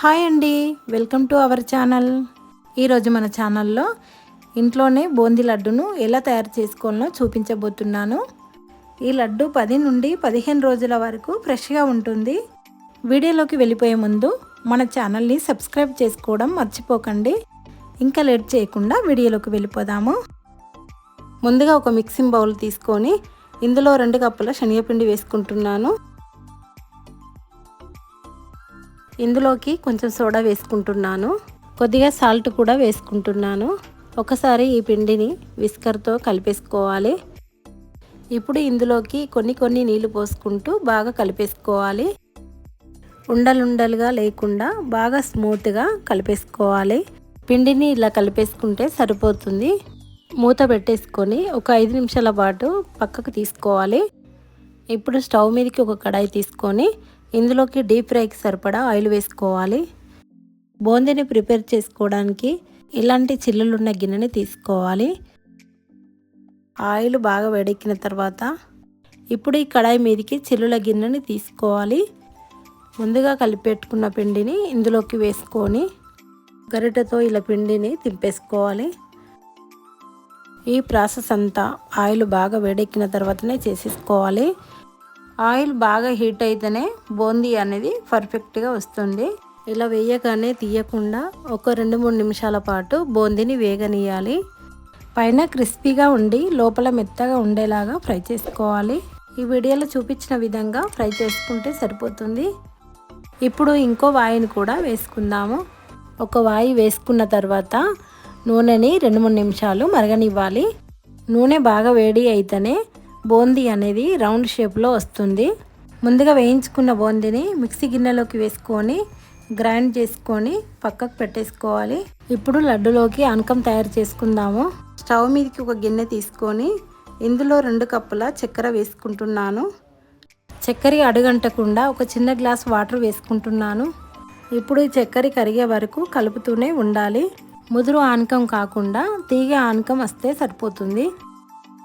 Hi అండి. Welcome to our channel. ఈరోజు మన ఛానల్లో ఇంట్లోనే బూందీ లడ్డును ఎలా తయారు చేసుకోవాలో చూపించబోతున్నాను. ఈ లడ్డు పది నుండి పదిహేను రోజుల వరకు ఫ్రెష్గా ఉంటుంది. వీడియోలోకి వెళ్ళిపోయే ముందు మన ఛానల్ని సబ్స్క్రైబ్ చేసుకోవడం మర్చిపోకండి. ఇంకా లేట్ చేయకుండా వీడియోలోకి వెళ్ళిపోదాము. ముందుగా ఒక మిక్సింగ్ బౌల్ తీసుకొని ఇందులో రెండు కప్పుల శనగపిండి వేసుకుంటున్నాను. ఇందులోకి కొంచెం సోడా వేసుకుంటున్నాను. కొద్దిగా సాల్ట్ కూడా వేసుకుంటున్నాను. ఒకసారి ఈ పిండిని విస్కర్తో కలిపేసుకోవాలి. ఇప్పుడు ఇందులోకి కొన్ని కొన్ని నీళ్ళు పోసుకుంటూ బాగా కలిపేసుకోవాలి. ఉండలుండలుగా లేకుండా బాగా స్మూత్గా కలిపేసుకోవాలి. పిండిని ఇలా కలిపేసుకుంటే సరిపోతుంది. మూత పెట్టేసుకొని ఒక ఐదు నిమిషాల పాటు పక్కకు తీసుకోవాలి. ఇప్పుడు స్టవ్ మీదకి ఒక కడాయి తీసుకొని ఇందులోకి డీప్ ఫ్రైకి సరిపడా ఆయిల్ వేసుకోవాలి. బూందీని ప్రిపేర్ చేసుకోవడానికి ఇలాంటి చిల్లులున్న గిన్నెని తీసుకోవాలి. ఆయిల్ బాగా వేడెక్కిన తర్వాత ఇప్పుడు ఈ కడాయి మీదకి చిల్లుల గిన్నెని తీసుకోవాలి. ముందుగా కలిపెట్టుకున్న పిండిని ఇందులోకి వేసుకొని గరిటెతో ఇలా పిండిని తింపేసుకోవాలి. ఈ ప్రాసెస్ అంతా ఆయిల్ బాగా వేడెక్కిన తర్వాతనే చేసేసుకోవాలి. ఆయిల్ బాగా హీట్ అయితేనే బూందీ అనేది పర్ఫెక్ట్గా వస్తుంది. ఇలా వేయగానే తీయకుండా ఒక రెండు మూడు నిమిషాల పాటు బూందీని వేగనీయాలి. పైన క్రిస్పీగా ఉండి లోపల మెత్తగా ఉండేలాగా ఫ్రై చేసుకోవాలి. ఈ వీడియోలో చూపించిన విధంగా ఫ్రై చేసుకుంటే సరిపోతుంది. ఇప్పుడు ఇంకో వాయిని కూడా వేసుకుందాము. ఒక వాయి వేసుకున్న తర్వాత నూనెని రెండు మూడు నిమిషాలు మరగనివ్వాలి. నూనె బాగా వేడి అయితేనే బూందీ అనేది రౌండ్ షేప్లో వస్తుంది. ముందుగా వేయించుకున్న బూందీని మిక్సీ గిన్నెలోకి వేసుకొని గ్రైండ్ చేసుకొని పక్కకు పెట్టేసుకోవాలి. ఇప్పుడు లడ్డులోకి ఆనకం తయారు చేసుకుందాము. స్టవ్ మీదకి ఒక గిన్నె తీసుకొని ఇందులో రెండు కప్పుల చక్కెర వేసుకుంటున్నాను. చక్కెర అడుగంటకుండా ఒక చిన్న గ్లాస్ వాటర్ వేసుకుంటున్నాను. ఇప్పుడు ఈ చక్కెర కరిగే వరకు కలుపుతూనే ఉండాలి. ముదురు ఆనకం కాకుండా తీగ ఆనకం వస్తే సరిపోతుంది.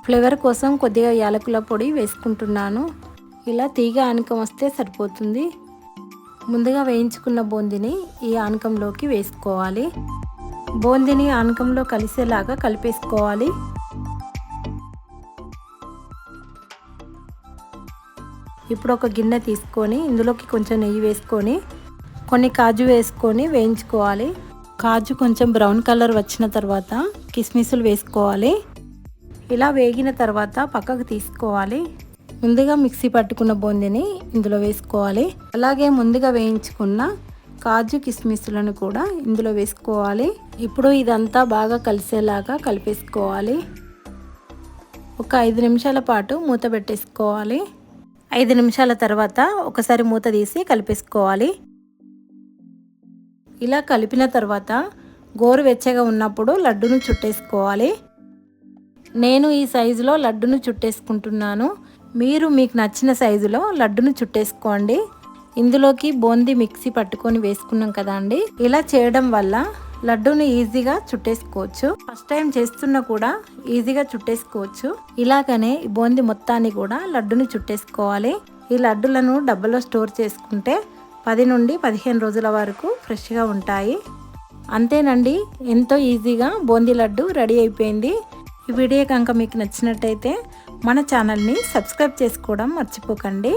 ఫ్లేవర్ కోసం కొద్దిగా యాలకుల పొడి వేసుకుంటున్నాను. ఇలా తీగ ఆనకం వస్తే సరిపోతుంది. ముందుగా వేయించుకున్న బూందీని ఈ ఆనకంలోకి వేసుకోవాలి. బూందీని ఆనకంలో కలిసేలాగా కలిపేసుకోవాలి. ఇప్పుడు ఒక గిన్నె తీసుకొని ఇందులోకి కొంచెం నెయ్యి వేసుకొని కొన్ని కాజు వేసుకొని వేయించుకోవాలి. కాజు కొంచెం బ్రౌన్ కలర్ వచ్చిన తర్వాత కిస్మిస్లు వేసుకోవాలి. ఇలా వేగిన తర్వాత పక్కకు తీసుకోవాలి. ముందుగా మిక్సీ పట్టుకున్న బూందీని ఇందులో వేసుకోవాలి. అలాగే ముందుగా వేయించుకున్న కాజు కిస్మిస్లను కూడా ఇందులో వేసుకోవాలి. ఇప్పుడు ఇదంతా బాగా కలిసేలాగా కలిపేసుకోవాలి. ఒక ఐదు నిమిషాల పాటు మూత పెట్టేసుకోవాలి. ఐదు నిమిషాల తర్వాత ఒకసారి మూత తీసి కలిపేసుకోవాలి. ఇలా కలిపిన తర్వాత గోరువెచ్చగా ఉన్నప్పుడు లడ్డును చుట్టేసుకోవాలి. నేను ఈ సైజులో లడ్డును చుట్టేసుకుంటున్నాను. మీరు మీకు నచ్చిన సైజులో లడ్డును చుట్టేసుకోండి. ఇందులోకి బూందీ మిక్సీ పట్టుకొని వేసుకున్నాం కదా అండి. ఇలా చేయడం వల్ల లడ్డూని ఈజీగా చుట్టేసుకోవచ్చు. ఫస్ట్ టైం చేస్తున్నా కూడా ఈజీగా చుట్టేసుకోవచ్చు. ఇలాగనే ఈ బూందీ మొత్తాన్ని కూడా లడ్డుని చుట్టేసుకోవాలి. ఈ లడ్డులను డబ్బలో స్టోర్ చేసుకుంటే పది నుండి పదిహేను రోజుల వరకు ఫ్రెష్గా ఉంటాయి. అంతేనండి ఎంతో ఈజీగా బూందీ లడ్డు రెడీ అయిపోయింది. ఈ వీడియో కనుక మీకు నచ్చినట్టయితే మన ఛానల్ని సబ్స్క్రైబ్ చేసుకోవడం మర్చిపోకండి.